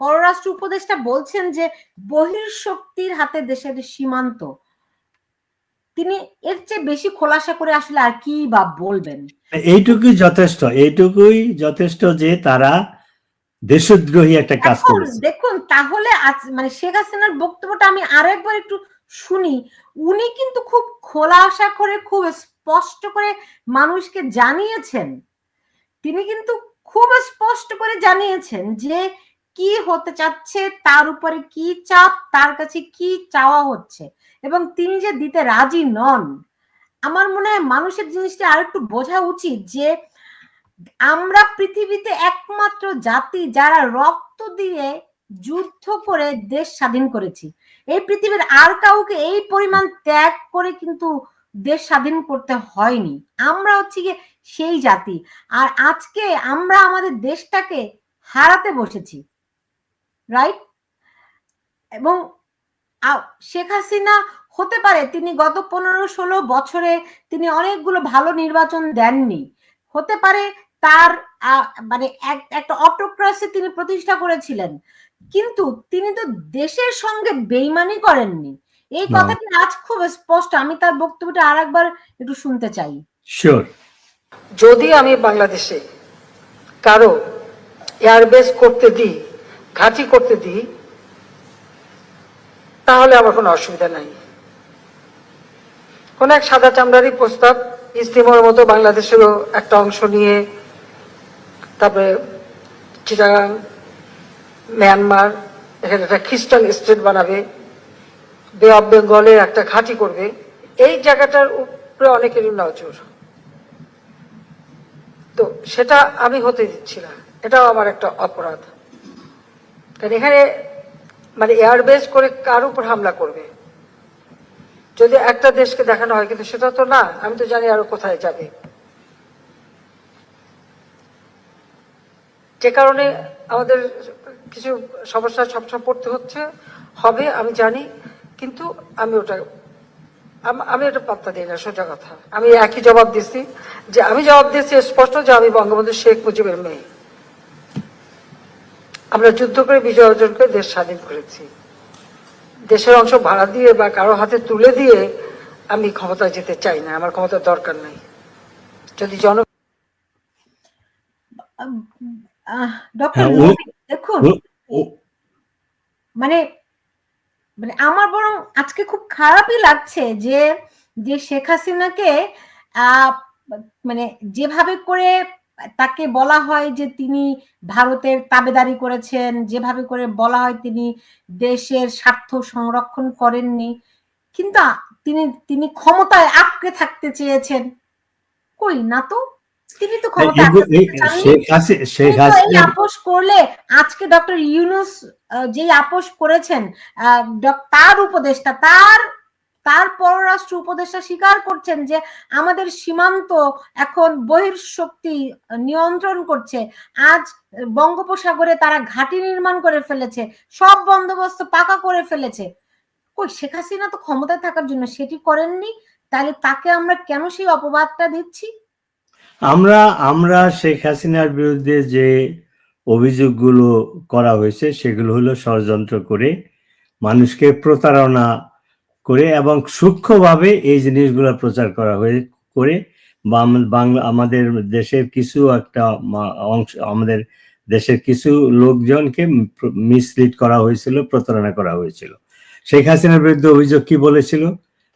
পররাষ্ট্র উপদেষ্টা বলছেন যে বহির্শক্তির হাতে দেশের সীমান্ত। তিনি এর চেয়ে বেশি খোলাসা করে আসলে আর কি বা বলবেন? এইটুকুই যথেষ্ট এইটুকুই যথেষ্ট যে তারা দেশদ্রোহী একটা কাজ করেছে। দেখুন তাহলে মানে শেখ হাসিনার বক্তব্যটা আমি আরেকবার একটু শুনি। উনি কিন্তু খুব খোলাসা করে খুব স্পষ্ট করে মানুষকে জানিয়েছেন। তিনি কিন্তু খুব স্পষ্ট করে জানিয়েছেন যে কি হতে চাচ্ছে, তার উপরে কি চাপ, তার কাছে কি চাওয়া হচ্ছে? এবং তিনি যে দিতে রাজি নন, আমার মনে হয় মানুষের জিনিসটা আরেকটু বোঝা উচিত যে আমরা পৃথিবীতে একমাত্র জাতি যারা রক্ত দিয়ে যুদ্ধ করে দেশ স্বাধীন করেছি। এই পৃথিবীর আর কাউকে এই পরিমাণ ত্যাগ করে কিন্তু দেশ স্বাধীন করতে হয়নি। আমরা হচ্ছে গিয়ে সেই জাতি। আর আজকে আমরা আমাদের দেশটাকে হারাতে বসেছি। রাইট এবং শেখ হাসিনা হতে পারে তিনি গত পনেরো ষোলো বছরে তিনি অনেকগুলো ভালো নির্বাচন দেননি। হতে পারে তার মানে একটা অটোক্রাসি তিনি প্রতিষ্ঠা করেছিলেন কিন্তু তিনি তো দেশের সঙ্গে বেইমানি করেননি। এই কথাটি আজ খুব স্পষ্ট আমি তার বক্তব্যটা আর একবার একটু শুনতে চাই। যদি আমি বাংলাদেশে কারও এয়ারবেস করতে দিই ঘাঁটি করতে দিই, তাহলে আমার কোনো অসুবিধা নাই। কোন এক সাদা চামড়ারই প্রস্তাব ইস্তিমার মতো বাংলাদেশেরও একটা অংশ নিয়ে, তারপরে চিটাগাং, মিয়ানমার, এখানে একটা খ্রিস্টান স্টেট বানাবে, বে অফ বেঙ্গলের একটা ঘাঁটি করবে, এই জায়গাটার উপরে অনেকেরই নজর। তো সেটা আমি হতে দিচ্ছি না, এটাও আমার একটা অপরাধ। কারণ এখানে মানে এয়ারবেস করে কার উপর হামলা করবে? যদি একটা দেশকে দেখানো হয়, কিন্তু সেটা তো না, আমি তো জানি আরও কোথায় যাবে। যে কারণে আমাদের কিছু সমস্যা সবসময় পড়তে হচ্ছে, হবে, আমি জানি, কিন্তু আমি ওটা, আম- এটা পাত্তা দিই না, সোজা কথা। আমি একই জবাব দিচ্ছি, যে আমি জবাব দিয়েছি স্পষ্ট যে আমি বঙ্গবন্ধু শেখ মুজিবের মেয়ে। আমরা যুদ্ধ করে বিজয় অর্জন করে দেশ স্বাধীন করেছি। দেশের অংশ ভাড়া দিয়ে বা কারও হাতে তুলে দিয়ে আমি ক্ষমতায় যেতে চাই না আমার ক্ষমতার দরকার নাই। যদি জন ডক্টর হ্যাঁ, দেখুন মানে মানে আমার বরং আজকে খুব খারাপই লাগছে যে যে শেখ হাসিনাকে আহ, মানে যেভাবে করে তাকে বলা হয় যে তিনি ভারতের তাবেদারি করেছেন। যেভাবে করে বলা হয় তিনি দেশের স্বার্থ সংরক্ষণ করেননি। কিন্তু তিনি তিনি ক্ষমতায় আঁকড়ে থাকতে চেয়েছেন। কই না তো? তিনি তো ক্ষমতায় আঁকড়ে এই- এই- থাকতে চাননি। শেখ হাসিনা শেখ তিনি তো এই হাসিনা আপোষ করলে আজকে ডক্টর ইউনুস যেই আপোষ করেছেন তার উপদেষ্টা তার তার পররাষ্ট্র উপদেষ্টা স্বীকার করছেন যে আমাদের সীমান্ত এখন বহির্শক্তি নিয়ন্ত্রণ করছে। আজ বঙ্গোপসাগরে তারা ঘাঁটি নির্মাণ করে ফেলেছে, সব বন্দোবস্ত পাকা করে ফেলেছে। কই, শেখ হাসিনা তো ক্ষমতায় থাকার জন্য সেটি করেননি তাহলে তাকে আমরা কেন সেই অপবাদটা দিচ্ছি? আমরা আমরা শেখ হাসিনার বিরুদ্ধে যে অভিযোগগুলো করা হয়েছে, সেগুলো হলো ষড়যন্ত্র করে মানুষকে প্রতারণা করে এবং সূক্ষ্মভাবে এই জিনিসগুলো প্রচার করা হয়ে, করে বাংলা আমাদের দেশের কিছু একটা অংশ, আমাদের দেশের কিছু লোকজনকে মিসলিড করা হয়েছিল, প্রতারণা করা হয়েছিল। শেখ হাসিনার বিরুদ্ধে অভিযোগ কি বলেছিল?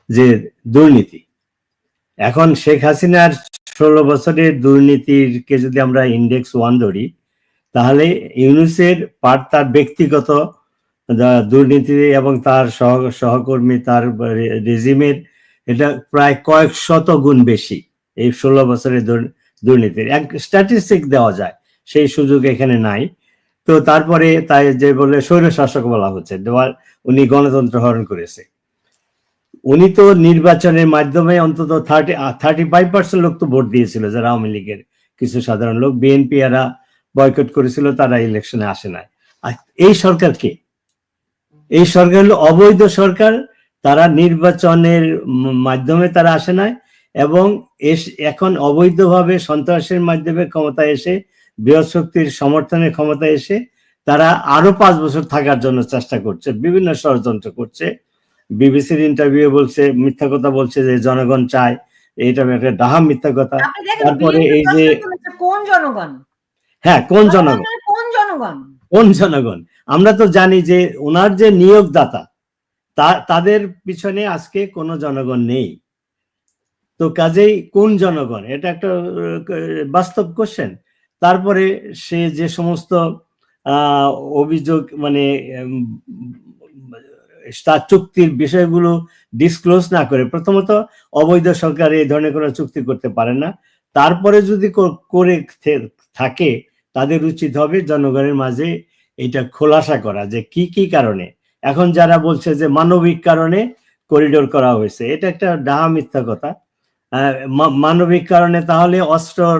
যে দুর্নীতি। এখন শেখ হাসিনার ষোলো বছরের দুর্নীতিরকে যদি আমরা ইন্ডেক্স ওয়ান ধরি, তাহলে ইউনুসের পার তার ব্যক্তিগত দুর্নীতি এবং তার সহ- সহকর্মী, তার রেজিমের এটা প্রায় কয়েক শত গুণ বেশি এই ষোলো বছরের দুর্নীতির। এক স্ট্যাটিস্টিক দেওয়া যায়, সেই সুযোগ এখানে নাই। তো তারপরে তাই যে বলে স্বৈর শাসক বলা হচ্ছে উনি গণতন্ত্র হরণ করেছে। উনি তো নির্বাচনের মাধ্যমে অন্তত থার্টি থার্টি ফাইভ পার্সেন্ট লোক তো ভোট দিয়েছিল, যারা আওয়ামী লীগের কিছু সাধারণ লোক। বিএনপি এরা বয়কট করেছিল, তারা ইলেকশনে আসে নাই। এই সরকার কে? এই সরকার হলো অবৈধ সরকার তারা নির্বাচনের মাধ্যমে তারা আসে নাই এবং এখন অবৈধভাবে সন্ত্রাসের মাধ্যমে ক্ষমতা এসে বৃহৎ শক্তির সমর্থনের ক্ষমতা এসে তারা আরও পাঁচ বছর থাকার জন্য চেষ্টা করছে বিভিন্ন ষড়যন্ত্র করছে। বিবিসির ইন্টারভিউ বলছে মিথ্যা কথা বলছে যে জনগণ চায় এটা একটা ডাহা মিথ্যা কথা। তারপরে এই যে- কোন জনগণ? হ্যাঁ কোন জনগণ কোন জনগণ? কোন জনগণ? আমরা তো জানি যে ওনার যে নিয়োগদাতা তাদের পিছনে আজকে কোনো জনগণ নেই। তো কাজেই কোন জনগণ? এটা একটা বাস্তব কোশ্চেন তারপরে সে যে সমস্ত অভিযোগ মানে তার চুক্তির বিষয়গুলো ডিসক্লোজ না করে, প্রথমত অবৈধ সরকার এই ধরনের কোনো চুক্তি করতে পারে না। তারপরে যদি করে থাকে, তাদের উচিত হবে জনগণের মাঝে এটা খোলাসা করা যে কি কি কারণে? এখন যারা বলছে যে মানবিক কারণে করিডোর করা হয়েছে, এটা একটা ডাহা মিথ্যা কথা। মানবিক কারণে তাহলে অস্ত্রর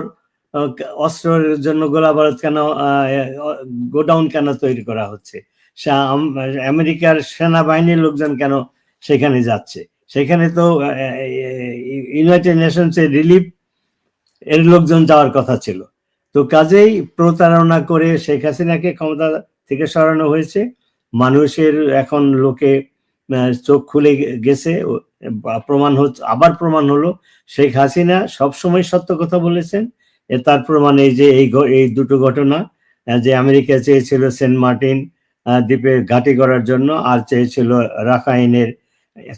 অস্ত্রের জন্য গোলা বারুদ কেন গোডাউন কেন তৈরি করা হচ্ছে? আমেরিকার সেনাবাহিনীর লোকজন কেন সেখানে যাচ্ছে? সেখানে তো ইউনাইটেড নেশনস এর রিলিফ এর লোকজন যাওয়ার কথা ছিল। তো কাজেই প্রতারণা করে শেখ হাসিনাকে ক্ষমতা থেকে সরানো হয়েছে। মানুষের এখন লোকে চোখ খুলে গেছে। প্রমাণ হচ্ছে, আবার প্রমাণ হলো। শেখ হাসিনা সবসময় সত্য কথা বলেছেন। তার প্রমাণ এই যে, এই এই দুটো ঘটনা যে আমেরিকা চেয়েছিল সেন্ট মার্টিন দ্বীপে ঘাঁটি করার জন্য, আর চেয়েছিল রাখাইনের,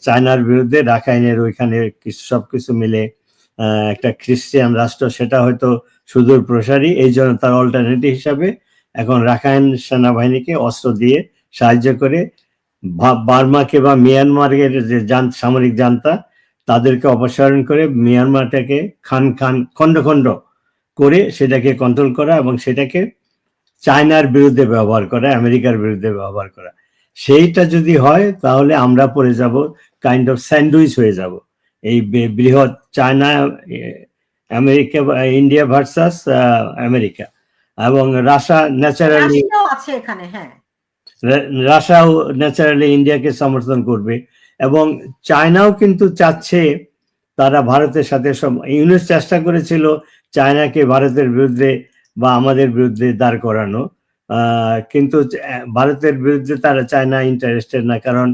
চায়নার বিরুদ্ধে। রাখাইনের ওইখানে কিছু সবকিছু মিলে একটা খ্রিস্টান রাষ্ট্র, সেটা হয়তো সুদূর প্রসারী এই জন্য তার অল্টারনেটিভ হিসাবে এখন রাখাইন সেনাবাহিনীকে অস্ত্র দিয়ে সাহায্য করে বার্মাকে বা মিয়ানমারের যে সামরিক জান্তা তাদেরকে অপসারণ করে মিয়ানমারটাকে খান খান, খণ্ড খণ্ড করে সেটাকে কন্ট্রোল করা এবং সেটাকে চায়নার বিরুদ্ধে ব্যবহার করা, আমেরিকার বিরুদ্ধে ব্যবহার করা। সেইটা যদি হয়, তাহলে আমরা পড়ে যাব কাইন্ড অফ স্যান্ডউইচ হয়ে যাব। এই বৃহৎ China America India versus America. এবং রাশা ন্যাচারালি আছে এখানে হ্যাঁ। রাশিয়াও ন্যাচারালি ইন্ডিয়াকে সমর্থন করবে। এবং চায়নাও কিন্তু চাচ্ছে তারা ভারতের সাথে ইউনুস চেষ্টা করেছিল চায়নাকে ভারতের বিরুদ্ধে বা আমাদের বিরুদ্ধে দাঁড় করানো। কিন্তু ভারতের বিরুদ্ধে তারা চায়না ইন্টারেস্টেড না কারণ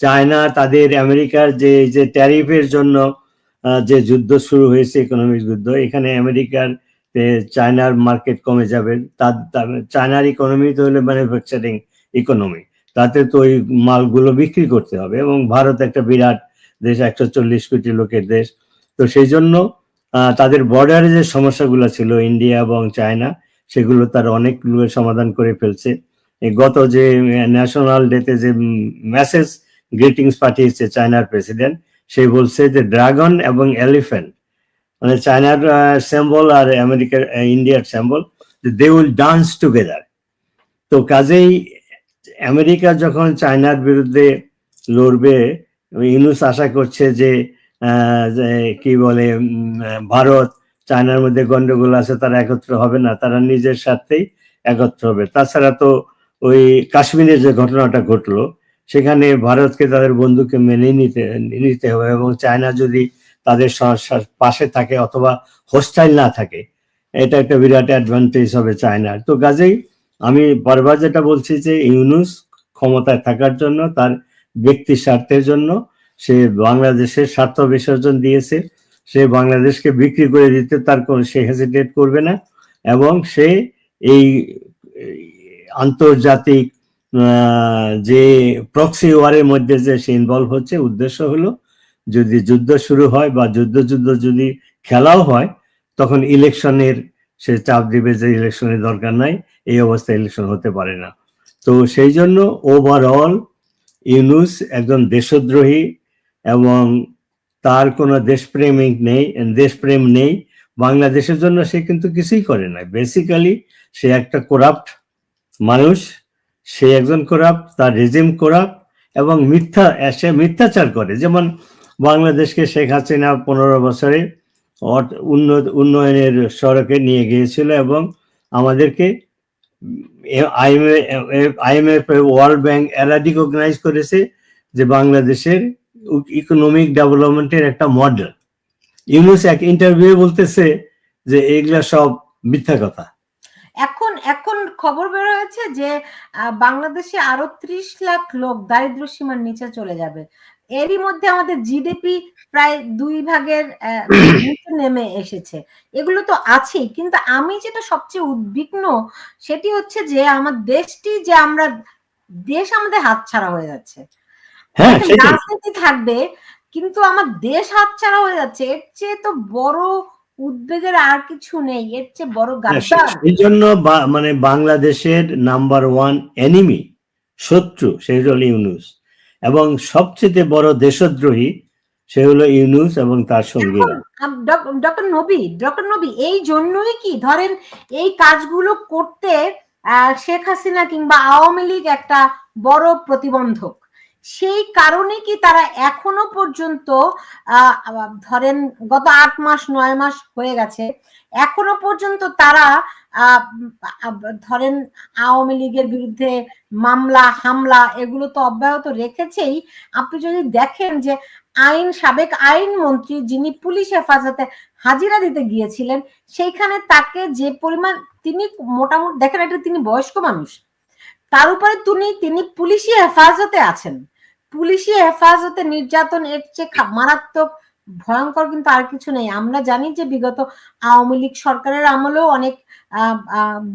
চায়না তাদের আমেরিকার যে যে ট্যারিফের জন্য যে যুদ্ধ শুরু হয়েছে ইকোনমিক যুদ্ধ এখানে আমেরিকার চায়নার মার্কেট কমে যাবে, তার চায়নার ইকোনমি তো হলো ম্যানুফ্যাকচারিং ইকোনমি তাতে তো ওই মালগুলো বিক্রি করতে হবে এবং ভারত একটা বিরাট দেশ, একশো চল্লিশ কোটি লোকের দেশ। তো সেই জন্য তাদের বর্ডারে যে সমস্যাগুলো ছিল ইন্ডিয়া এবং চায়না, সেগুলো তার অনেকগুলো সমাধান করে ফেলছে। গত যে ন্যাশনাল ডেতে যে মেসেজ গ্রিটিংস পাঠিয়েছে চায়নার প্রেসিডেন্ট সে বলছে যে ড্রাগন এবং এলিফ্যান্ট মানে চায়নার সিম্বল আর আমেরিকার ইন্ডিয়ার symbol they will dance together তো কাজেই আমেরিকা যখন চায়নার বিরুদ্ধে লড়বে, ইউনুস আশা করছে যে কি বলে ভারত চায়নার মধ্যে গন্ডগোল আছে, তারা একত্র হবে না, তারা নিজের স্বার্থেই একত্র হবে। তাছাড়া তো ওই কাশ্মীরের যে ঘটনাটা ঘটলো, সেখানে ভারতকে তাদের বন্ধুকে মেনে নিতে নিতে হবে এবং চায়না যদি তাদের পাশে থাকে অথবা হোস্টাইল না থাকে। এটা একটা বিরাট অ্যাডভান্টেজ হবে চায়নার। তো কাজেই আমি বারবার যেটা বলছি যে ইউনুস ক্ষমতায় থাকার জন্য, তার ব্যক্তি স্বার্থের জন্য, সে বাংলাদেশের স্বার্থ বিসর্জন দিয়েছে, সে বাংলাদেশকে বিক্রি করে দিতে তার কোনো, সে হেজিটেট করবে না এবং সে এই আন্তর্জাতিক যে প্রক্সি ওয়ারের মধ্যে যে সে ইনভলভ হচ্ছে, উদ্দেশ্য হলো যদি যুদ্ধ শুরু হয় বা যুদ্ধ যুদ্ধ যদি খেলাও হয়, তখন ইলেকশনের সে চাপ দিবে যে ইলেকশনের দরকার নাই, এই অবস্থায় ইলেকশন হতে পারে না। তো সেই জন্য ওভারঅল ইউনুস একজন দেশদ্রোহী এবং তার কোনো দেশপ্রেমিক নেই, দেশপ্রেম নেই। বাংলাদেশের জন্য সে কিন্তু কিছুই করে না। বেসিক্যালি সে একটা করাপ্ট মানুষ, সে একজন করাপ্ট তার রেজিম করাপ্ট এবং মিথ্যা, সে মিথ্যাচার করে। যেমন বাংলাদেশকে শেখ হাসিনা পনেরো বছরে উন্নত উন্নয়নের সড়কে নিয়ে গিয়েছিল এবং আমাদেরকে আইএমএফ ওয়ার্ল্ড ব্যাংক এরা রিকগনাইজ করেছে যে বাংলাদেশের ইকোনমিক ডেভেলপমেন্টের একটা মডেল ইউনুস এক ইন্টারভিউ বলতেছে যে এগুলা সব মিথ্যা কথা। এখন এখন খবর বের হয়েছে যে বাংলাদেশে আরও ত্রিশ লাখ লোক দারিদ্র সীমার নিচে চলে যাবে। এরই মধ্যে আমাদের জিডিপি প্রায় দুই ভাগের নেমে এসেছে। এগুলো তো আছেই কিন্তু আমি যেটা সবচেয়ে উদ্বিগ্ন সেটি হচ্ছে যে আমার দেশটি যে আমরা দেশ আমাদের হাতছাড়া হয়ে যাচ্ছে। হ্যাঁ রাজনীতি থাকবে কিন্তু আমার দেশ হাতছাড়া হয়ে যাচ্ছে এর চেয়ে তো বড় উদ্বেগের আর কিছু নেই এর চেয়ে বড় গাদ্দার। এই জন্য মানে বাংলাদেশের নাম্বার ওয়ান এনিমি শত্রু সে হলো ইউনুস। এবং সবচেয়ে বড় দেশদ্রোহী সে হলো ইউনুস এবং তার সঙ্গীরা। ডক্টর নবী ডক্টর নবী এই জন্যই কি ধরেন এই কাজগুলো করতে আহ, শেখ হাসিনা কিংবা আওয়ামী লীগ একটা বড় প্রতিবন্ধক। সেই কারণে কি তারা এখনও পর্যন্ত ধরেন গত আট মাস নয় মাস হয়ে গেছে এখনও পর্যন্ত তারা ধরেন আওয়ামী লীগের বিরুদ্ধে মামলা, হামলা এগুলো তো অব্যাহত রেখেছেই। আপনি যদি দেখেন যে আইন, সাবেক আইন মন্ত্রী যিনি পুলিশ হেফাজতে হাজিরা দিতে গিয়েছিলেন, সেইখানে তাকে যে পরিমাণ তিনি মোটামুটি, দেখেন এটা তিনি বয়স্ক মানুষ, তার উপরে তিনি তিনি পুলিশি হেফাজতে আছেন। পুলিশি হেফাজতে নির্যাতন এর চেয়ে মারাত্মক ভয়ঙ্কর কিন্তু আর কিছু নেই। আমরা জানি যে বিগত আওয়ামী লীগ সরকারের আমলেও অনেক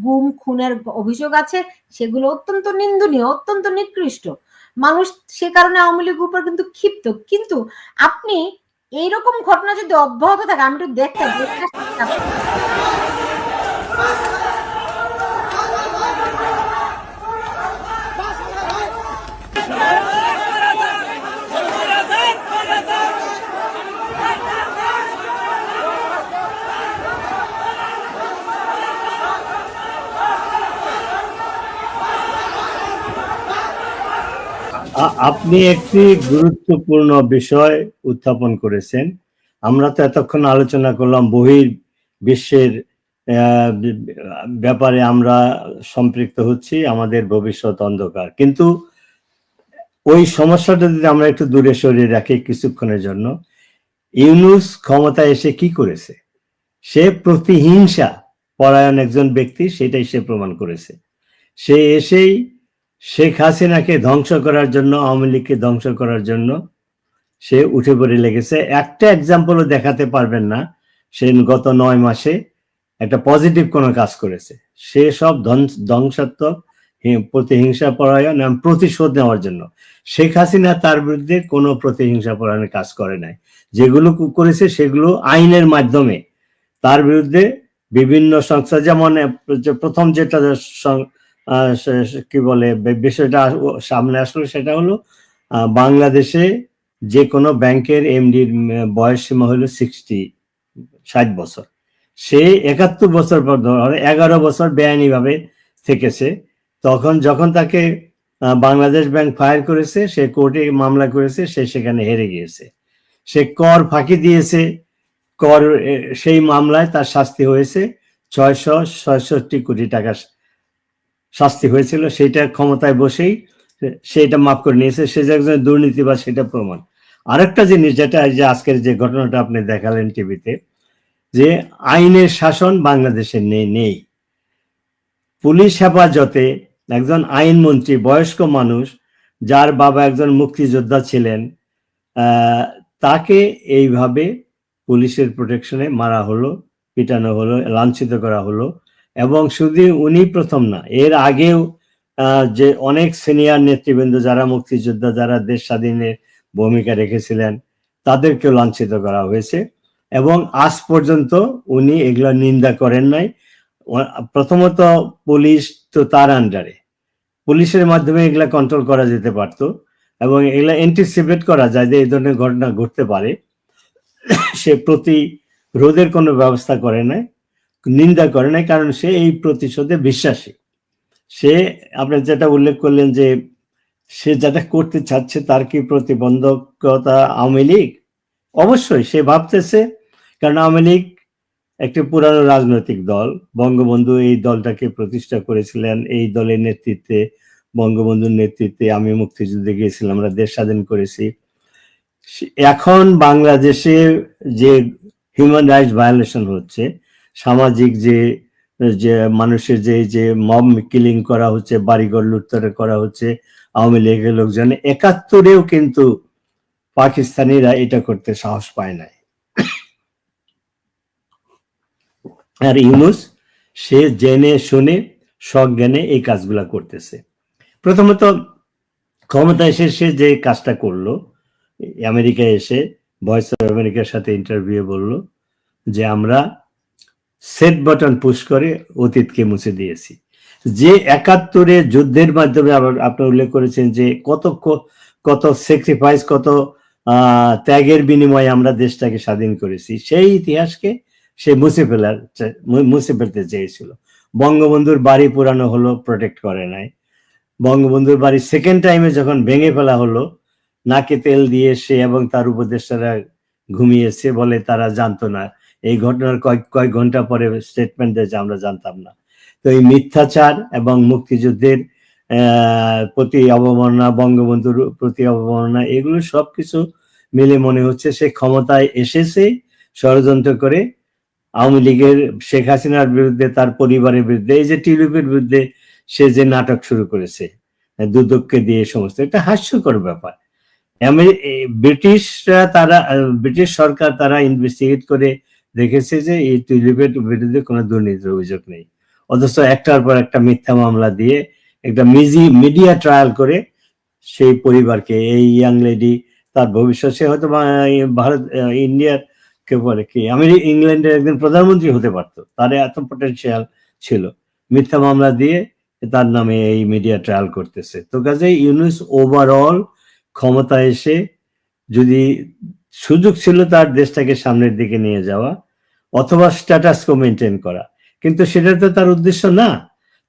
গুম, খুনের অভিযোগ আছে। সেগুলো অত্যন্ত নিন্দনীয়, অত্যন্ত নিকৃষ্ট। মানুষ সে কারণে আওয়ামী লীগ উপর কিন্তু ক্ষিপ্ত। কিন্তু আপনি এইরকম ঘটনা যদি অব্যাহত থাকে, আমি একটু দেখতে দেখতে আপনি একটি গুরুত্বপূর্ণ বিষয় উত্থাপন করেছেন। আমরা তো এতক্ষণ আলোচনা করলাম বহির বিশ্বের ব্যাপারে আমরা সম্পৃক্ত হচ্ছি, আমাদের ভবিষ্যৎ অন্ধকার। কিন্তু ওই সমস্যাটা যদি আমরা একটু দূরে সরিয়ে রাখি কিছুক্ষণের জন্য, ইউনুস ক্ষমতায় এসে কি করেছে? সে প্রতিহিংসা, পরায়ণ একজন ব্যক্তি, সেটাই সে প্রমাণ করেছে। সে এসেই শেখ হাসিনাকে ধ্বংস করার জন্য, আওয়ামী লীগকে ধ্বংস করার জন্য সে উঠে পড়ে লেগেছে। একটা এক্সাম্পলও দেখাতে পারবেন না। সে গত নয় মাসে একটা পজিটিভ কোনো কাজ করেছে। সে সব ধ্বংস- ধ্বংসাত্মক প্রতিহিংসা পরায়ণ এবং প্রতিশোধ নেওয়ার জন্য। শেখ হাসিনা তার বিরুদ্ধে কোনো প্রতিহিংসা পরায়ণের কাজ করে নাই। যেগুলো করেছে সেগুলো আইনের মাধ্যমে। তার বিরুদ্ধে বিভিন্ন সংস্থা, যেমন প্রথম যেটা কি বলে বিষয়টা সামনে আসলো সেটা হলো বাংলাদেশে যে কোনো ব্যাংকের এমডির বয়স সীমা হলো সিক্সটি ষাট বছর। সে একাত্তর বছর পর ধরো এগারো বছর বেআইনি ভাবে থেকেছে। তখন যখন তাকে বাংলাদেশ ব্যাংক ফায়ার করেছে, সে কোর্টে মামলা করেছে, সে সেখানে হেরে গিয়েছে। সে কর ফাঁকি দিয়েছে। কর সেই মামলায় তার শাস্তি হয়েছে ছয়শো ছয়ষট্টি কোটি টাকা শাস্তি হয়েছিল সেটা ক্ষমতায় বসেই সেটা মাফ করে নিয়েছে, সে যে একজন দুর্নীতিবাজ সেটা প্রমাণ। আরেকটা জিনিস যেটা যে আজকের যে ঘটনাটা আপনি দেখালেন টিভিতে, যে আইনের শাসন বাংলাদেশে নেই নেই। পুলিশ হেফাজতে একজন আইনমন্ত্রী, বয়স্ক মানুষ, যার বাবা একজন মুক্তিযোদ্ধা ছিলেন তাকে এইভাবে পুলিশের প্রোটেকশনে মারা হলো, পিটানো হলো, লাঞ্ছিত করা হলো। এবং শুধু উনি প্রথম না, এর আগেও যে অনেক সিনিয়র নেতৃবৃন্দ যারা মুক্তিযোদ্ধা, যারা দেশ স্বাধীনের ভূমিকা রেখেছিলেন, তাদেরকেও লাঞ্ছিত করা হয়েছে এবং আজ পর্যন্ত উনি এগুলো নিন্দা করেন নাই। প্রথমত পুলিশ তো তার আন্ডারে পুলিশের মাধ্যমে এগুলা কন্ট্রোল করা যেতে পারত এবং এগুলা এন্টিসিপেট করা যায় যে এই ধরনের ঘটনা ঘটতে পারে। সে প্রতিরোধের কোনো ব্যবস্থা করে নাই। নিন্দা করে নাই, কারণ সে এই প্রতিশোধে বিশ্বাসী। সে, আপনি যেটা উল্লেখ করলেন যে, সে যেটা করতে চাচ্ছে তার কি প্রতিবন্ধকতা আওয়ামী লীগ? অবশ্যই, সে ভাবতেছে, কারণ আওয়ামী লীগ একটি পুরানো রাজনৈতিক দল। বঙ্গবন্ধু এই দলটাকে প্রতিষ্ঠা করেছিলেন, এই দলের নেতৃত্বে, বঙ্গবন্ধুর নেতৃত্বে আমি মুক্তিযুদ্ধে গিয়েছিলাম, আমরা দেশ স্বাধীন করেছি। এখন বাংলাদেশে যে হিউম্যান রাইটস ভায়োলেশন হচ্ছে সামাজিক যে যে মানুষের যে যে মব কিলিং করা হচ্ছে, বাড়িঘর লুটতরে করা হচ্ছে, আওয়ামী লীগের লোকজন, একাত্তরেও কিন্তু পাকিস্তানিরা এটা করতে সাহস পায় নাই। আর ইউনুস, সে জেনে শুনে সজ্ঞানে এই কাজগুলা করতেছে। প্রথমত ক্ষমতা এসে সে যে কাজটা করল, আমেরিকায় এসে ভয়েস অফ আমেরিকার সাথে ইন্টারভিউ বলল যে, আমরা সেট বাটন পুশ করে অতীতকে মুছে দিয়েছি। যে একাত্তরে যুদ্ধের মাধ্যমে আবার আপনি উল্লেখ করেছেন যে কত কত স্যাক্রিফাইস কত ত্যাগের বিনিময়ে আমরা দেশটাকে স্বাধীন করেছি, সেই ইতিহাসকে সে মুছে ফেলার মুছে ফেলতে চেয়েছিল। বঙ্গবন্ধুর বাড়ি পুরানো হলো প্রোটেক্ট করে নাই। বঙ্গবন্ধুর বাড়ি সেকেন্ড টাইমে যখন ভেঙে ফেলা হলো, নাকে তেল দিয়ে সে এবং তার উপদেষ্টারা ঘুমিয়েছে বলে তারা জানতো না। এই ঘটনার কয়েক কয়েক ঘণ্টা পরে স্টেটমেন্ট দিয়েছে আমরা জানতাম না। তো এই মিথ্যাচার এবং মুক্তিযুদ্ধের প্রতি অবমাননা, বঙ্গবন্ধুর প্রতি অবমাননা, এগুলো সবকিছু মিলে মনে হচ্ছে সে ক্ষমতায় এসেছে ষড়যন্ত্র করে। আওয়ামী লীগের শেখ হাসিনার বিরুদ্ধে, তার পরিবারের বিরুদ্ধে, এই যে টিউলিপের বিরুদ্ধে সে যে নাটক শুরু করেছে, দুদককে দিয়ে সমস্ত, এটা হাস্যকর ব্যাপার। ব্রিটিশরা তারা, ব্রিটিশ সরকার তারা ইনভেস্টিগেট করে দেখেছে যে এই টিউলিপের বিরুদ্ধে কোনো দুর্নীতির অভিযোগ নেই। অথচ একটার পর একটা মিথ্যা মামলা দিয়ে একটা মিজি মিডিয়া ট্রায়াল করে সেই পরিবারকে, এই ইয়াং লেডি, তার ভবিষ্যৎ, সে হয়তো ভারত ইন্ডিয়ার কে বলে কি, আমি ইংল্যান্ডের একজন প্রধানমন্ত্রী হতে পারতো, তার এত পটেনশিয়াল ছিল। মিথ্যা মামলা দিয়ে তার নামে এই মিডিয়া ট্রায়াল করতেছে। তো কাজে ইউনুস ওভারঅল ক্ষমতা এসে যদি সুযোগ ছিল তার দেশটাকে সামনের দিকে নিয়ে যাওয়া, অথবা স্ট্যাটাস কো মেনটেন করা। কিন্তু সেটা তো তার উদ্দেশ্য না।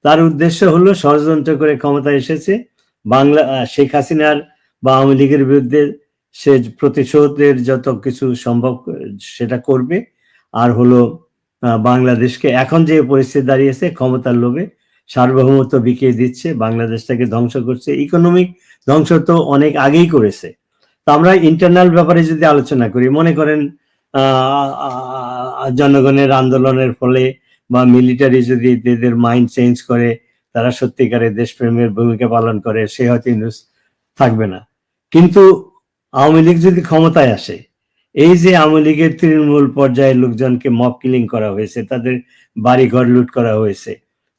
তার উদ্দেশ্য হলো ষড়যন্ত্র করে ক্ষমতা এসেছে। বাংলা শেখ হাসিনার বা আওয়ামী লীগের বিরুদ্ধে সে প্রতিশোধের যত কিছু সম্ভব সেটা করবে। আর হলো বাংলাদেশকে এখন যে পরিস্থিতি দাঁড়িয়েছে, ক্ষমতার লোভে সার্বভৌমত্ব বিকিয়ে দিচ্ছে, বাংলাদেশটাকে ধ্বংস করছে। ইকোনমিক ধ্বংস তো অনেক আগেই করেছে। তো আমরা ইন্টারনাল ব্যাপারে যদি আলোচনা করি মনে করেন জনগণের আন্দোলনের ফলে বা মিলিটারি যদি এদের মাইন্ড চেঞ্জ করে তারা সত্যিকারের দেশপ্রেমের ভূমিকা পালন করে সে হয়তো ইউনুস থাকবে না। কিন্তু আওয়ামী লীগ যদি ক্ষমতায় আসে এই যে আওয়ামী লীগের তৃণমূল পর্যায়ের লোকজনকে মব কিলিং করা হয়েছে তাদের বাড়ি ঘর লুট করা হয়েছে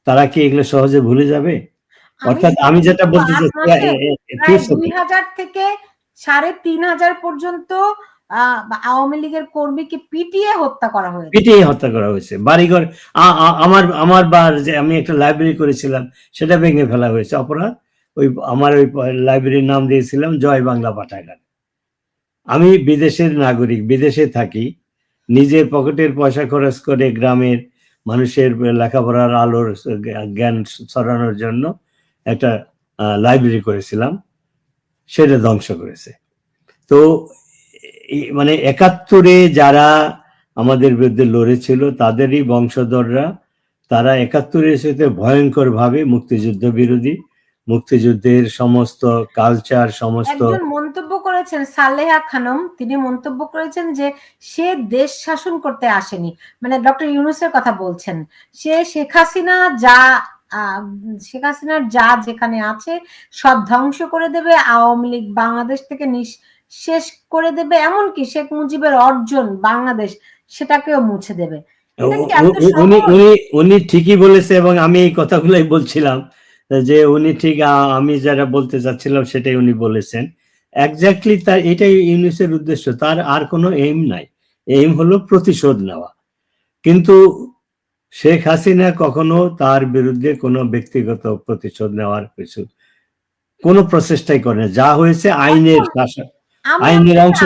তারা কি এগুলো সহজে ভুলে যাবে? অর্থাৎ আমি যেটা বলতে চাচ্ছি থেকে সাড়ে তিন হাজার পর্যন্ত আওয়ামী লীগের কর্মীকে পিটিয়ে হত্যা করা হয়েছে। পিটিয়ে হত্যা করা হয়েছে। বাড়িঘর আমার আমার বার যে আমি একটা লাইব্রেরি করেছিলাম, সেটা ভেঙে ফেলা হয়েছে। অপরাধ, ওই, আমার ওই লাইব্রেরির নাম দিয়েছিলাম, জয় বাংলা পাঠাগার। আমি বিদেশের নাগরিক, বিদেশে থাকি। নিজের পকেটের পয়সা খরচ করে গ্রামের মানুষের লেখাপড়ার আলোর জ্ঞান ছড়ানোর জন্য একটা লাইব্রেরি করেছিলাম। সেটা ধ্বংস করেছে। তো মানে একাত্তরে যারা আমাদের বিরুদ্ধে লড়েছিল, তাদেরই বংশধররা, তারা একাত্তরের সাথে ভয়ঙ্কর ভাবে মুক্তিযুদ্ধ বিরোধী মুক্তিযুদ্ধের সমস্ত কালচার সমস্ত মন্তব্য করেছেন সালেহা খানম। তিনি মন্তব্য করেছেন যে সে দেশ শাসন করতে আসেনি। মানে ডক্টর ইউনুসের কথা বলছেন। সে শেখ হাসিনা যা শেখ হাসিনার যা যেখানে আছে সব ধ্বংস করে দেবে আওয়ামী লীগ বাংলাদেশ থেকে শেষ করে দেবে এমনকি শেখ মুজিবের অর্জন বাংলাদেশ সেটাকেও মুছে দেবে। উনি উনি উনি ঠিকই বলেছে এবং আমি এই কথাগুলোই বলছিলাম যে উনি ঠিক আমি যারা বলতে চাচ্ছিলাম সেটাই উনি বলেছেন। এক্স্যাক্টলি তার এটাই ইউনিসের উদ্দেশ্য তার আর কোনো এইম নাই। এইম হলো প্রতিশোধ নেওয়া। কিন্তু শেখ হাসিনা কখনো তার বিরুদ্ধে কোনো ব্যক্তিগত প্রতিশোধ নেওয়ার কিছু কোনো প্রচেষ্টাই করে না যা হয়েছে আইনের আইনের আপনাকে অংশ